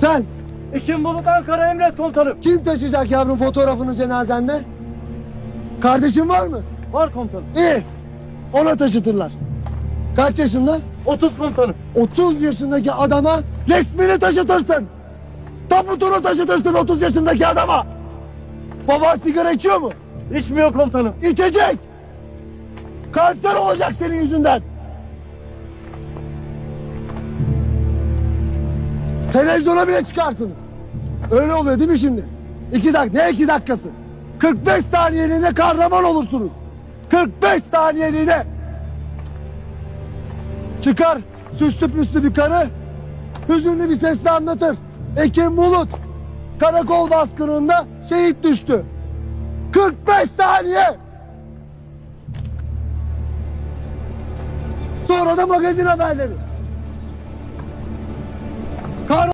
Sen Ekim Bulut Ankara Emret Komutanım. kim taşıyacak yavrum fotoğrafını cenazende? Kardeşin var mı? Var komutanım. İyi. Ona taşıtırlar. Kaç yaşında? 30 komutanım. 30 yaşındaki adama resmini taşıtırsın. Tabutunu taşıtırsın 30 yaşındaki adama. Baba sigara içiyor mu? İçmiyor komutanım. İçecek. Kanser olacak senin yüzünden. Televizyona bile çıkarsınız. Öyle oluyor değil mi şimdi? İki dakika, ne iki dakikası? 45 saniyeliğine kahraman olursunuz. 45 saniyeliğine. Çıkar süslü püslü bir karı, hüzünlü bir sesle anlatır. Ekim Bulut, karakol baskınında şehit düştü. 45 saniye. Sonra da magazin haberleri. Kahraman